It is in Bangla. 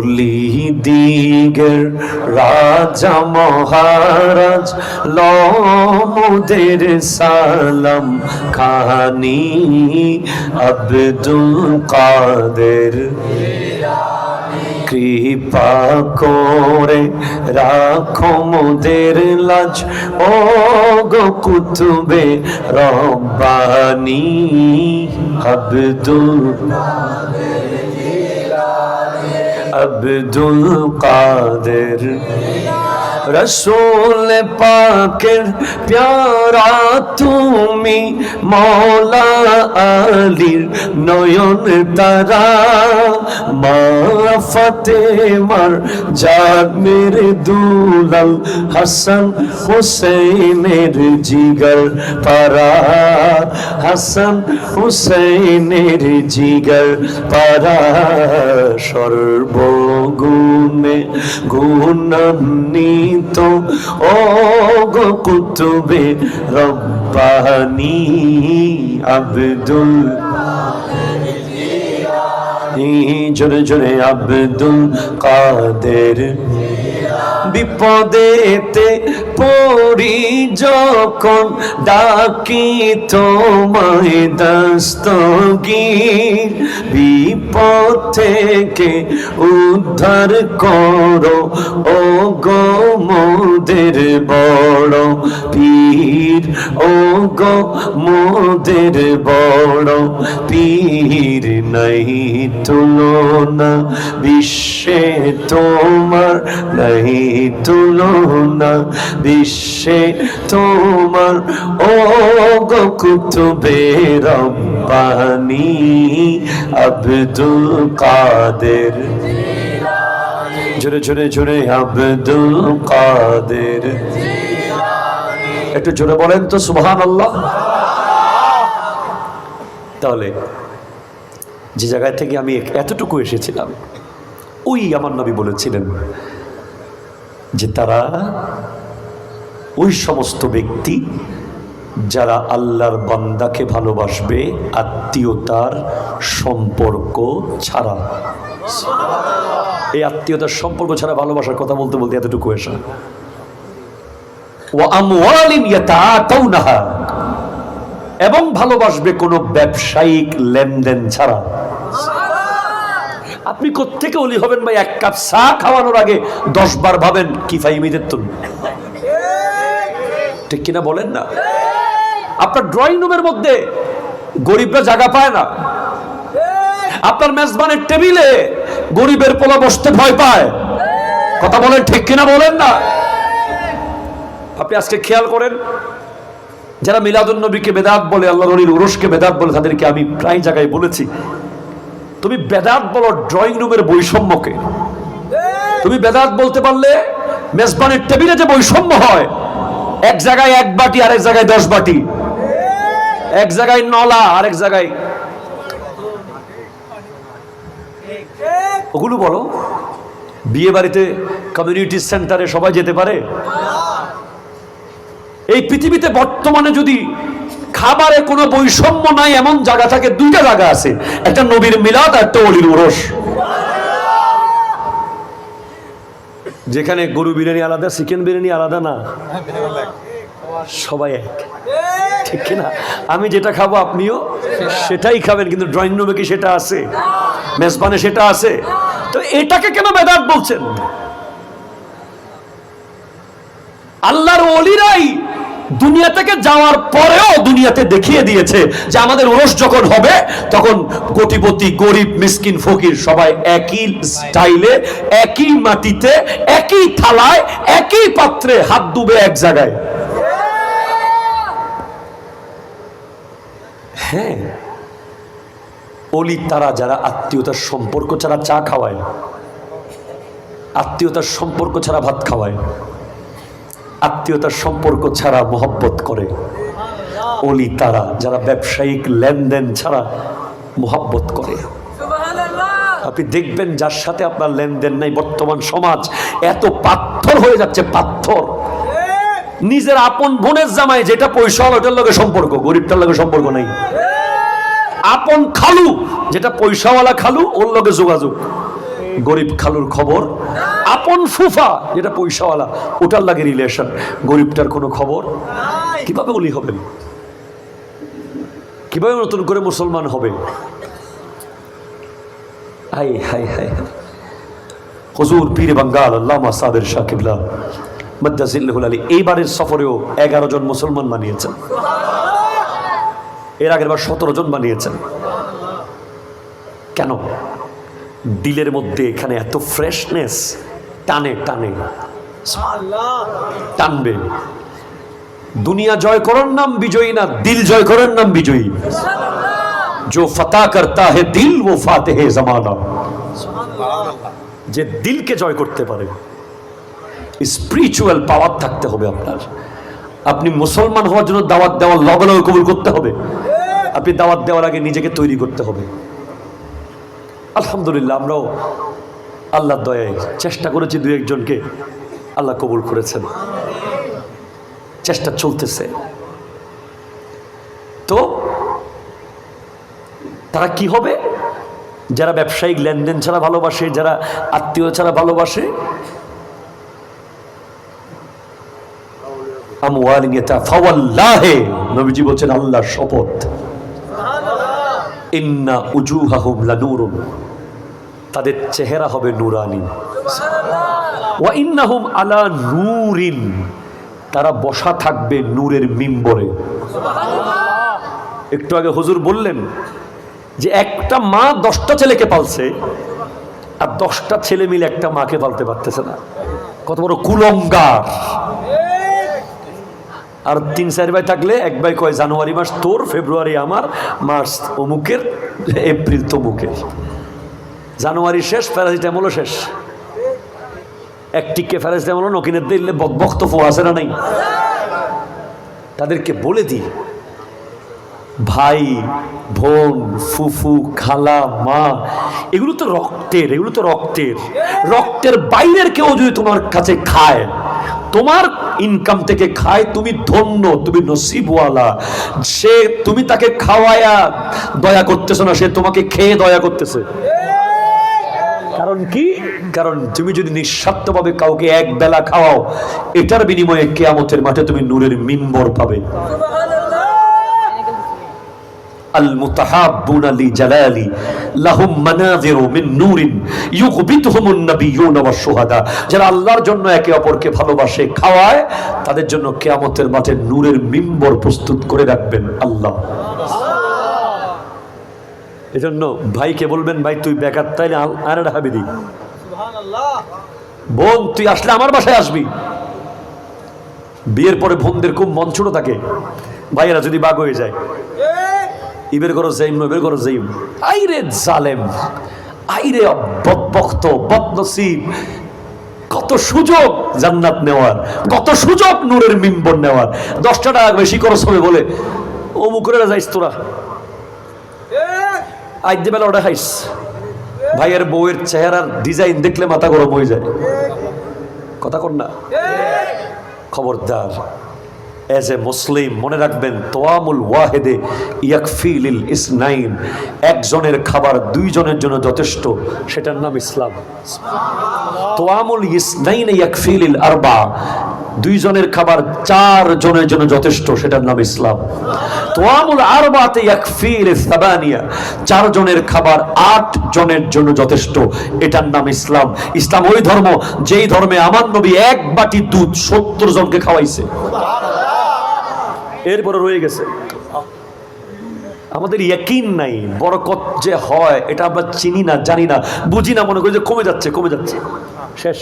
অলি দিগের রাজা মহারাজ লমুদের সালাম খানি আব্দুল কাদের। কৃপা করে রাখো মোদের লাজ ও গো কুতুবে রব্বানি আব্দুল আব্দুল কাদের। রসুল পাকের প্যারা তুমি মৌলা আলীর নয়ন তারা মা ফতেমার জামের দুলাল হাসান হুসেনের জিগর পারা হাসান হুসেনের জিগর পারা সর্বগুণে গুণান্বিত ও গো কুতুবে রব্বানি আব্দুল জোরে জোরে আব্দুল কাদের বিপদেতে পড়ি যখন ডাকি তোমায় দস্তগীর। বিপদ থেকে উদ্ধার করো ও গো মোদের বড় পীর ও গো মোদের বড় পীর নাই তুলনা, বিশ্বে তোমার নাই তুলনা বিশ্বে তোমার ও কুতুবে রব্বানি আব্দুল কাদের। জোরে জোরে জোরে, আব্দুল কাদের। একটু জোরে বলেন তো সুবহান আল্লাহ তাহলে, যে জায়গায় থেকে আমি এতটুকু এসেছিলাম, ওই আমার নবী বলেছিলেন যে তারা ওই সমস্ত ব্যক্তি যারা আল্লাহর বান্দাকে ভালোবাসবে আত্মীয়তার সম্পর্ক ছাড়া। এই আত্মীয়তার সম্পর্ক ছাড়া ভালোবাসার কথা বলতে বলতে এতটুকু এসা এবং ভালোবাসবে কোনো ব্যবসায়িক লেনদেন ছাড়া। আপনি কোত্থেকে অলি হবেন ভাই? এক কাপ চা খাওয়ানোর আগে দশ বার ভাবেন কি ফাইমিদের তো ঠিক কিনা বলেন না? আপনার ড্রয়িং রুমের মধ্যে গরিবরা জায়গা পায় না। আপনার মেজবানের টেবিলে গরিবের পোলা বসতে ভয় পায়। কথা বলেন ঠিক কিনা বলেন না? আপনি আজকে খেয়াল করেন, যারা মিলাদুল নবীকে বেদাত বলে, আল্লাহ নবীর উরসকে বেদাত বলে, তাদেরকে আমি প্রায় জায়গায় বলেছি, তুমি বেদাত বলো ড্রয়িং রুমের বৈষম্যকে। তুমি বেদাত বলতে পারলে, মেজবানের টেবিলে যে বৈষম্য হয় এক জায়গায় এক বাটি আর এক জায়গায় দশ বাটি। এক জায়গায় নলা আর এক জায়গায় ওগুলো বলো, বিয়ে বাড়িতে কমিউনিটি সেন্টারে সবাই যেতে পারে? এই পৃথিবীতে বর্তমানে যদি খাবারে কোনো বৈষম্য নাই, এমন জায়গা থাকে, দুইটা জায়গা আছে। একটা নবীর মিলাদ আর একটা অলির উরস যেখানে গরু বিরিয়ানি আলাদা, চিকেন বিরিয়ানি আলাদা না? সবাই এক। ঠিক না আমি যেটা খাব আপনিও সেটাই খাবেন, কিন্তু ড্রয়িং রুমে কি সেটা আছে? মেজবানে সেটা আছে? তো এটাকে কেন বেদাত বলছেন? আল্লাহর অলিরাই দুনিয়া থেকে যাওয়ার পরেও দুনিয়াতে দেখিয়ে দিয়েছে যে আমাদের ওরস যখন হবে, তখন কোটিপতি, গরিব, মিসকিন, ফকির সবাই একই স্টাইলে, একই মাটিতে, একই থালায়, একই পাত্রে হাত ডুবে এক জায়গায়। হ্যাঁ অলি তারা যারা আত্মীয়তার সম্পর্ক ছাড়া চা খাওয়ায়, আত্মীয়তার সম্পর্ক ছাড়া ভাত খাওয়ায় আত্মীয়তার সম্পর্ক ছাড়া মোহব্বত করে। অলি তারা যারা ব্যবসায়িক লেনদেন ছাড়া মোহাব্বত করে। আপনি দেখবেন যার সাথে আপনার লেনদেন নাই বর্তমান সমাজ এত পাথর হয়ে যাচ্ছে পাথর। নিজের আপন বোনের জামাই যেটা পয়সা ওটার লগে সম্পর্ক গরিবটার লগে সম্পর্ক নেই। আপন খালু যেটা পয়সাওয়ালা খালু ওর লগে যোগাযোগ। গরিব খালুর খবর আপন ফুফা যেটা পয়সাওয়ালা ওটার লাগে রিলেশন গরিবটার কোনো খবর? কীভাবে ওলি হবেন? কীভাবে নতুন করে মুসলমান হবেন? হাই হাই হাই হজুর পীর বাঙ্গাল আল্লামা সাদের শাকিবলা মদ্দাজিল্লাহুল আলী এইবারের সফরেও এগারো জন মুসলমান বানিয়েছেন। এর আগের বার সতেরো জন বানিয়েছেন। কেন? দিলের মধ্যে এখানে এত ফ্রেশনেস টানে টানে টানবে দুনিয়া জয় করার নাম বিজয়ী না দিল জয় করার নাম বিজয়ী जो फता करता है दिल वो फाते है जमाना যে দিলকে জয় করতে পারে স্পিরিচুয়াল পাওয়ার থাকতে হবে আপনার আপনি মুসলমান হওয়ার জন্য দাওয়াত দেওয়ার লগে লগে কবুল করতে হবে আপনি দাওয়াত দেওয়ার আগে নিজেকে তৈরি করতে হবে আলহামদুলিল্লাহ আমরাও আল্লাহর দয়ায় চেষ্টা করেছি দু একজনকে আল্লাহ কবুল করেছেন। চেষ্টা চলতেছে। তো তারা কি হবে? যারা ব্যবসায়িক লেনদেন ছাড়া ভালোবাসে, যারা আত্মীয় ছাড়া ভালোবাসে নবীজি বলছেন, আল্লাহর শপথ। ইন্না উজুহাহুম লানুরুন। তাদের চেহারা হবে নুরানি। ওয়া ইন্নাহুম আলা নূরিন। তারা বসা থাকবে নূরের মিম্বরে। একটু আগে হুজুর বললেন যে একটা মা দশটা ছেলেকে পালছে, আর দশটা ছেলে মিলে একটা মাকে পালতে পারতেছে না। কত বড় কুলঙ্গার। আর তিন, চার ভাই থাকলে এক ভাই কয়, জানুয়ারি মাস তোর, ফেব্রুয়ারি আমার, মার্চ অমুকের, এপ্রিল তমুকের। জানুয়ারি শেষ প্যারাসিটামলও শেষ। এক টিকে প্যারাসিটামল নকিনের দিলে বক্ত আছে না নাই? তাদেরকে বলে দিই, ভাই, বোন, ফুফু, খালা, মা, এগুলো তো রক্তের, এগুলো তো রক্তের। রক্তের বাইরের কেউ যদি তোমার কাছে খায়, তোমার ইনকাম থেকে খায়, তুমি ধন্য, তুমি নসিবওয়ালা। সে, তুমি তাকে খাওয়ায়া দয়া করতেছো না, সে তোমাকে খেয়ে দয়া করতেছে। কারণ কি কারণ তুমি যদি নিঃস্বার্থভাবে কাউকে এক বেলা খাওয়াও এটার বিনিময়ে কেয়ামতের মাঠে তুমি নূরের মিম্বর পাবে المتحابون لجلالي لهم مناظر من نور يغبطهم النبيون والشهداء যারা আল্লাহর জন্য একে অপরকে ভালোবাসে খাওয়ায় তাদের জন্য কিয়ামতের মাঠে নূরের মিম্বর প্রস্তুত করে রাখবেন আল্লাহ এজন্য ভাইকে বলবেন ভাই তুই বেকার তাইলে আর একটা হাবিদি বোন তুই আসলে আমার বাসায় আসবি। বিয়ের পরে বোনদের খুব মন ছোট থাকে। ভাইয়েরা যদি বাগ হয়ে যায়। ইবের করো যাইম নবের করো যাইম আইরে জালেম আইরে বদবক্ত বদনসিব। কত সুযোগ জান্নাত নেওয়ার কত সুযোগ নূরের মিম্বর নেওয়ার। দশটা টাকা বেশি খরচ হবে বলে ও মুকুরেরা যাইস তোরা। আজ ওটা খাইস। ভাইয়ের বউয়ের চেহারার ডিজাইন দেখলে মাথা গরম হয়ে যায়। কথা কর না। খবরদার এজ এ মুসলিম মনে রাখবেন, তোয়ামুল ওয়াহেদে ইয়াকফিলিল ইসনাইন। একজনের খাবার দুইজনের জন্য যথেষ্ট, সেটার নাম ইসলাম। তোয়ামুল ইসনাইন ইয়াকফিলিল আরবা। দুইজনের খাবার চার জনের জন্য যথেষ্ট, সেটার নাম ইসলাম। তোয়ামুল আরবাতে ইয়াকফিল সাবানিয়া চার জনের খাবার আট জনের জন্য যথেষ্ট, এটার নাম ইসলাম। ইসলাম ওই ধর্ম, যেই ধর্মে আমার নবী এক বাটি দুধ সত্তর জনকে খাওয়াইছে। এরপরে রয়ে গেছে। আমাদের ইয়াকিন নাই, বরকত যে হয়, এটা আমরা চিনি না, জানি না, বুঝি না, মনে করি যে কমে যাচ্ছে কমে যাচ্ছে। শেষ।